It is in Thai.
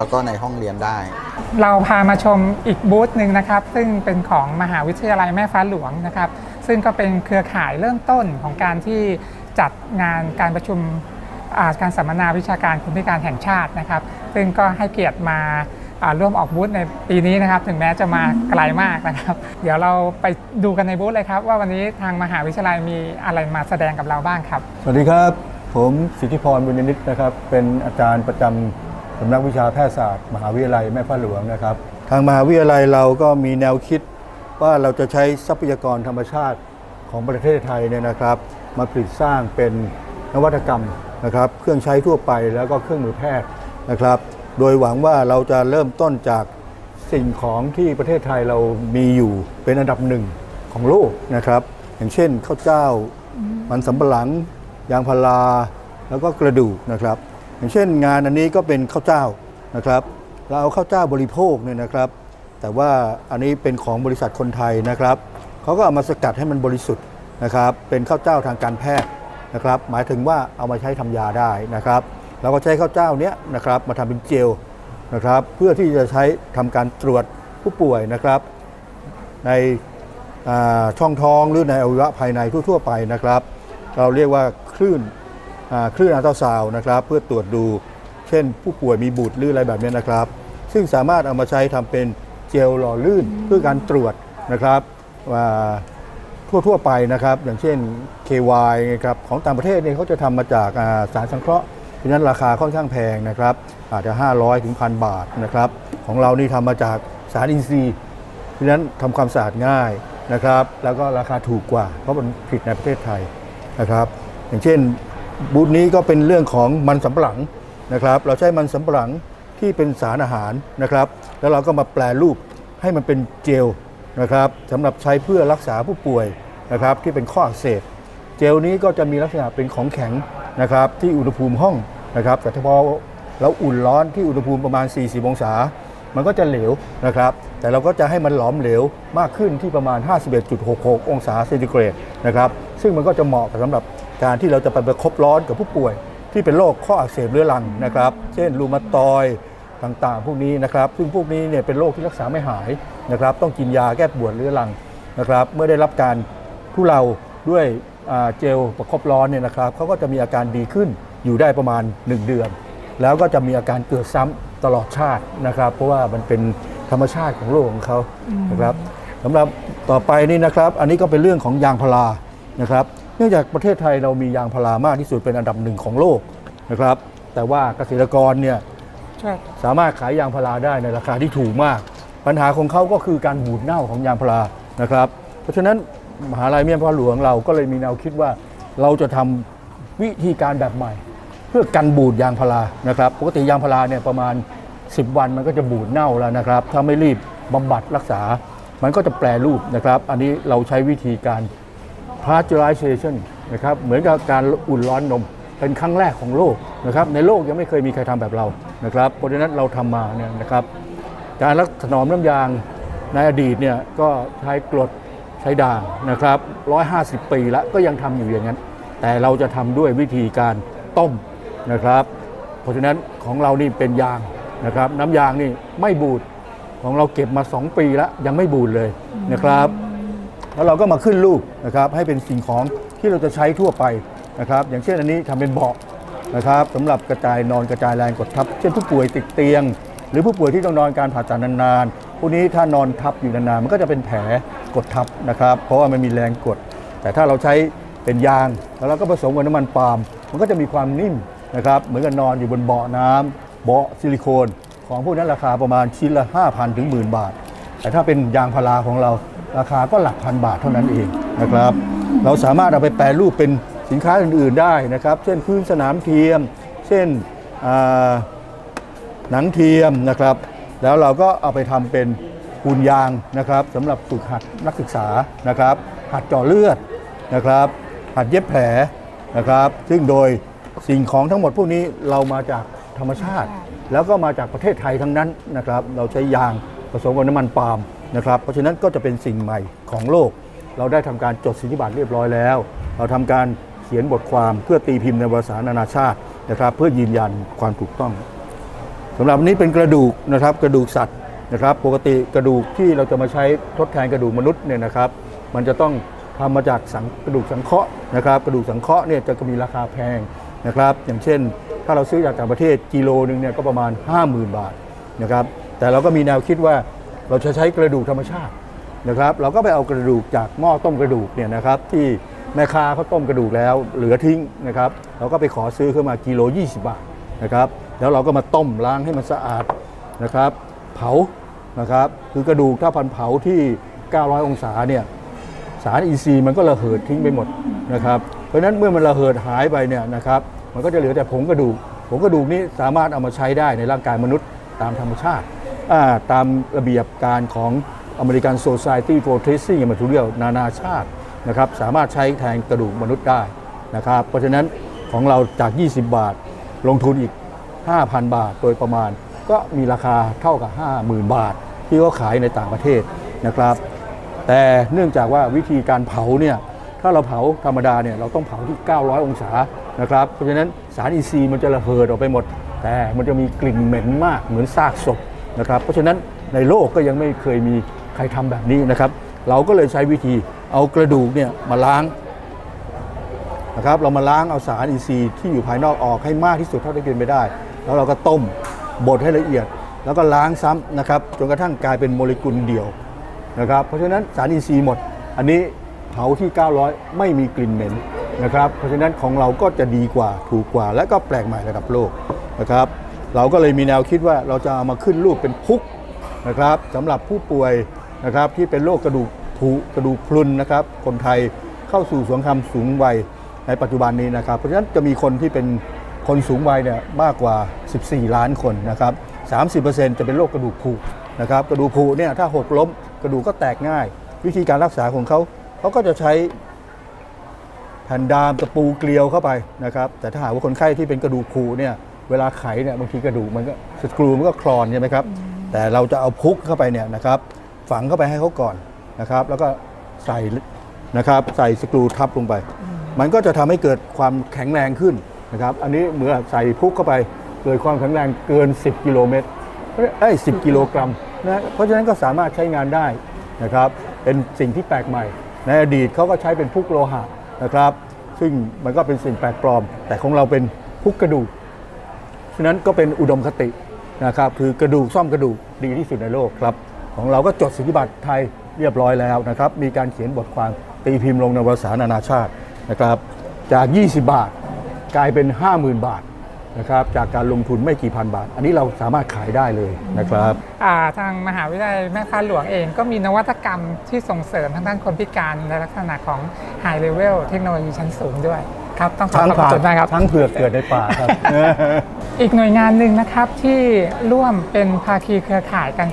แล้วก็ในห้องเรียนได้ เราพามาชมอีกบูธหนึ่งนะครับ ซึ่งเป็นของมหาวิทยาลัยแม่ฟ้าหลวงนะครับ ซึ่งก็เป็นเครือข่ายเริ่มต้นของการที่จัดงานการประชุมอ่าการสัมมนาวิชาการคนพิการแห่งชาตินะครับ ซึ่งก็ให้เกียรติมาอ่าร่วมออกบูธในปีนี้นะครับ ถึงแม้จะมาไกลมากนะครับ เดี๋ยวเราไปดูกันในบูธเลยครับ ว่าวันนี้ทางมหาวิทยาลัยมีอะไรมาแสดงกับเราบ้างครับ สวัสดีครับ ผมสิทธิพรบุญยนิตนะครับ เป็นอาจารย์ประจำ สำนักวิชาแพทยศาสตร์ มหาวิทยาลัยแม่ฟ้าหลวงนะครับ ทางมหาวิทยาลัยเราก็มีแนวคิดว่าเราจะใช้ทรัพยากรธรรมชาติของประเทศไทยเนี่ยนะครับ มาผลิตสร้างเป็นนวัตกรรมนะครับ เครื่องใช้ทั่วไปแล้วก็เครื่องมือแพทย์นะครับ โดยหวังว่าเราจะเริ่มต้นจากสิ่งของที่ประเทศไทยเรามีอยู่เป็นอันดับหนึ่งของโลกนะครับ อย่างเช่นข้าวเจ้า มันสำปะหลัง ยางพาราแล้วก็กระดูกนะครับ อย่างเช่นงานอันนี้ก็เป็นข้าวเจ้านะครับ เราเอาข้าวเจ้าบริโภคเนี่ยนะครับ แต่ว่าอันนี้เป็นของบริษัทคนไทยนะครับเขาก็เอามาสกัดให้มันบริสุทธิ์นะครับ เป็นข้าวเจ้าทางการแพทย์นะครับ หมายถึงว่าเอามาใช้ทำยาได้นะครับเราก็ใช้ข้าวเจ้าเนี้ยนะครับมาทำเป็นเจลนะครับ เพื่อที่จะใช้ทำการตรวจผู้ป่วยนะครับ ในช่องท้องหรือในอวัยวะภายในทั่ว ๆ ไปนะครับ เราเรียกว่าคลื่น คลื่นอัลตราซาวน์นะครับ เพื่อตรวจดู เช่น ผู้ป่วยมีบุตรหรืออะไรแบบนี้นะครับ ซึ่งสามารถเอามาใช้ทำเป็นเจลหล่อลื่นเพื่อการตรวจนะครับว่าทั่วๆไปนะครับ อย่างเช่น KY นะครับของต่างประเทศเนี่ยเขาจะทำมาจากาสารสังเคราะห์เพราะนั้นราคาค่อนข้างแพงนะครับ อาจจะ 500ถึงพันบาทนะครับ ของเรานี่ทำมาจากสารอินทรีย์เพราะนั้นทำความสะอาดง่ายนะครับ แล้วก็ราคาถูกกว่า เพราะมันผลิตในประเทศไทยนะครับ อย่างเช่น บูธนี้ก็เป็นเรื่องของมันสำปะหลังนะครับ เราใช้มันสำปะหลังที่เป็นสารอาหารนะครับ แล้วเราก็มาแปลรูปให้มันเป็นเจลนะครับสำหรับใช้เพื่อรักษาผู้ป่วยนะครับที่เป็นข้ออักเสบเจลนี้ก็จะมีลักษณะเป็นของแข็งนะครับที่อุณหภูมิห้องนะครับ แต่ถ้าพอเราอุ่นร้อนที่อุณหภูมิประมาณ 40 องศา มันก็จะเหลวนะครับ แต่เราก็จะให้มันหลอมเหลวมากขึ้นที่ประมาณ 51.66 องศาเซนติเกรดนะครับ ซึ่งมันก็จะเหมาะกับสำหรับ การที่เราจะไปประคบร้อนกับผู้ป่วย ที่เป็นโรคข้ออักเสบเรื้อรังนะครับ เช่นรูมาตอยต่างๆ พวกนี้นะครับ ซึ่งพวกนี้เนี่ยเป็นโรคที่รักษาไม่หายนะครับ ต้องกินยาแก้ปวดเรื้อรังนะครับ เมื่อได้รับการทุเลาด้วยเจลประคบร้อนเนี่ยนะครับเขาก็จะมีอาการดีขึ้นอยู่ได้ประมาณ 1 เดือน แล้วก็จะมีอาการเกิดซ้ำตลอดชาตินะครับ เพราะว่ามันเป็นธรรมชาติของโลกของเขานะครับสำหรับต่อไปนี่นะครับ อันนี้ก็เป็นเรื่องของยางพารานะครับ เนื่องจากประเทศไทยเรามียางพารามากที่สุดเป็นอันดับหนึ่งของโลกนะครับ แต่ว่าเกษตรกรเนี่ยใช่สามารถขายยางพาราได้ในราคาที่ถูกมาก ปัญหาของเขาก็คือการบูดเน่าของยางพารานะครับ เพราะฉะนั้นมหาลัยเมียนพ่อหลวงเราก็เลยมีแนวคิดว่าเราจะทำวิธีการแบบใหม่ เพื่อกันบูดยางพารานะครับ ปกติยางพาราเนี่ยประมาณ 10 วันมันก็จะบูดเน่าแล้วนะครับ ถ้าไม่รีบบำบัดรักษา มันก็จะแปรรูปนะครับ อันนี้เราใช้วิธีการ pasteurization นะครับเหมือนกับการอุ่นร้อนนม เป็นครั้งแรกของโลกนะครับในโลกยังไม่เคยมีใครทำแบบเรานะครับเพราะฉะนั้นเราทำมาเนี่ยนะครับการรักถนอมน้ำยางในอดีตเนี่ยก็ใช้กรดใช้ด่างนะครับ150 ปีแล้วก็ยังทำอยู่อย่างนั้น แต่เราจะทำด้วยวิธีการต้มนะครับ เพราะฉะนั้นของเรานี่เป็นยางนะครับ น้ำยางนี่ไม่บูดของเราเก็บมา 2 ปีแล้วยังไม่บูดเลยนะครับ แล้วเราก็มาขึ้นรูปนะครับให้เป็นสิ่งของที่เราจะใช้ทั่วไปนะครับ อย่างเช่นอันนี้ทำเป็นเบาะนะครับสำหรับกระจายนอนกระจายแรงกดทับ เช่นผู้ป่วยติดเตียง หรือผู้ป่วยที่ต้องนอนการผ่าตัดนานๆพวกนี้ถ้านอนทับอยู่นานๆมันก็จะเป็นแผลกดทับนะครับ เพราะว่ามันมีแรงกด แต่ถ้าเราใช้เป็นยางแล้วเราก็ผสมกับน้ำมันปาล์มมันก็จะมีความนิ่มนะครับเหมือนกับนอนอยู่บนเบาะน้ำเบาะซิลิโคน ของพวกนั้นราคาประมาณชิ้นละ 5,000 ถึงหมื่นบาท แต่ถ้าเป็นยางพาราของเราราคาก็หลักพันบาทเท่านั้นเองนะครับ เราสามารถเอาไปแปรรูปเป็นสินค้าอื่นๆได้นะครับ เช่นพื้นสนามเทียม เช่นอ่าหนังเทียมนะครับ แล้วเราก็เอาไปทำเป็นปูนยางนะครับสำหรับฝึกหัดนักศึกษานะครับ หัดเจาะเลือดนะครับ หัดเย็บแผลนะครับ ซึ่งโดยสิ่งของทั้งหมดพวกนี้เรามาจากธรรมชาติ แล้วก็มาจากประเทศไทยทั้งนั้นนะครับ เราใช้ยาง ผสมกับน้ำมันปาล์มนะครับเพราะฉะนั้นก็จะเป็นสิ่งใหม่ของโลก เราได้ทำการจดสิทธิบัตรเรียบร้อยแล้ว เราทำการเขียนบทความเพื่อตีพิมพ์ในวารสารนานาชาตินะครับ เพื่อยืนยันความถูกต้องสำหรับนี้เป็นกระดูกนะครับกระดูกสัตว์นะครับ ปกติกระดูกที่เราจะมาใช้ทดแทนกระดูกมนุษย์เนี่ยนะครับ มันจะต้องทำมาจากสังกระดูกสังเคราะห์นะครับกระดูกสังเคราะห์เนี่ยจะมีราคาแพงนะครับ อย่างเช่น ถ้าเราซื้อจากต่างประเทศกิโลนึงเนี่ยก็ประมาณ 50,000 บาทนะครับ แต่เราก็มีแนวคิดว่าเราจะใช้กระดูกธรรมชาตินะครับ เราก็ไปเอากระดูกจากหม้อต้มกระดูกเนี่ยนะครับที่แม่ค้าเขาต้มกระดูกแล้วเหลือทิ้งนะครับ เราก็ไปขอซื้อเข้ามากิโล 20 บาทนะครับแล้วเราก็มาต้มล้างให้มันสะอาดนะครับ เผานะครับคือกระดูกถ้าพันเผาที่ 900 องศาเนี่ยสารอีซีมันก็ระเหิดทิ้งไปหมดนะครับเพราะฉะนั้นเมื่อมันระเหิดหายไปเนี่ยนะครับมันก็จะเหลือแต่ผงกระดูกผงกระดูกนี้สามารถเอามาใช้ได้ในร่างกายมนุษย์ตามธรรมชาติ ตามระเบียบการของ American Society for Tracing Material นานาชาตินะครับสามารถใช้แทนกระดูกมนุษย์ได้นะครับเพราะฉะนั้นของเราจาก 20 บาทลงทุนอีก 5,000 บาทโดยประมาณ ก็มีราคาเท่ากับ 50,000 บาท ที่เขาขายในต่างประเทศนะครับ แต่เนื่องจากว่าวิธีการเผาเนี่ยถ้าเราเผาธรรมดาเนี่ยเราต้องเผาที่ 900 องศานะครับเพราะฉะนั้นสารอีซีมันจะระเหิดออกไปหมด แต่มันจะมีกลิ่นเหม็นมากเหมือนซากศพ นะครับเพราะฉะนั้นในโลกก็ยังไม่เคยมีใครทำแบบนี้นะครับ เราก็เลยใช้วิธีเอากระดูกเนี่ยมาล้างนะครับเรามาล้างเอาสารอีซีที่อยู่ภายนอกออกให้มากที่สุดเท่าที่เป็นไปได้ แล้วเราก็ต้มบดให้ละเอียด แล้วก็ล้างซ้ำนะครับจนกระทั่งกลายเป็นโมเลกุลเดียวนะครับเพราะฉะนั้นสารอินทรีย์หมด อันนี้เผาที่ 900 ไม่มีกลิ่นเหม็นนะครับเพราะฉะนั้นของเราก็จะดีกว่าถูกกว่า และก็แปลกใหม่ระดับโลกนะครับ เราก็เลยมีแนวคิดว่าเราจะเอามาขึ้นรูปเป็นพุกนะครับสำหรับผู้ป่วยนะครับที่เป็นโรคกระดูกผุกระดูกพรุนนะครับ คนไทยเข้าสู่สงครามสูงวัยในปัจจุบันนี้นะครับ เพราะฉะนั้นจะมีคนที่เป็นคนสูงวัยเนี่ยมากกว่า 14 ล้านคนนะครับ 30%จะเป็นโรคกระดูกผุนะครับ กระดูกผุเนี่ยถ้าหกล้มกระดูกก็แตกง่าย วิธีการรักษาของเขาเขาก็จะใช้แผ่นดามตะปูเกลียวเข้าไปนะครับ แต่ถ้าหากว่าคนไข้ที่เป็นกระดูกผุเนี่ย เวลาไขเนี่ยบางทีกระดูกมันก็สกรูมันก็คลอนใช่ไหมครับ แต่เราจะเอาพุกเข้าไปเนี่ยนะครับฝังเข้าไปให้เขาก่อนนะครับ แล้วก็ใส่นะครับใส่สกรูทับลงไป มันก็จะทำให้เกิดความแข็งแรงขึ้นนะครับ อันนี้เมื่อใส่พุกเข้าไปเกิดความแข็งแรงเกิน 10 กิโลเมตรเอ้ย10กิโลกรัมนะเพราะฉะนั้นก็สามารถใช้งานได้นะครับเป็นสิ่งที่แปลกใหม่ ในอดีตเขาก็ใช้เป็นพุกโลหะนะครับ ซึ่งมันก็เป็นสิ่งแปลกปลอม แต่ของเราเป็นพุกกระดูก ฉะนั้นก็เป็นอุดมคตินะครับคือกระดูกซ่อมกระดูกดีที่สุดในโลกครับ ของเราก็จดสิทธิบัตรไทยเรียบร้อยแล้วนะครับ มีการเขียนบทความตีพิมพ์ลงในวารสารนานาชาตินะครับ จาก 20 บาทกลายเป็น 50,000 บาทนะครับจากการลงทุนไม่กี่พันบาท อันนี้เราสามารถขายได้เลยนะครับอ่าทางมหาวิทยาลัยแม่ฟ้าหลวงเองก็มีนวัตกรรมที่ส่งเสริมทางด้านคนพิการในลักษณะของ High Level เทคโนโลยีชั้นสูงด้วยครับ ต้องขอทั้งขอบผ่าคุณมากครับ ทั้งเผือกเกิดในป่าครับ อีกหน่วยงานหนึ่งนะครับที่ร่วมเป็นภาคีเครือข่ายกัน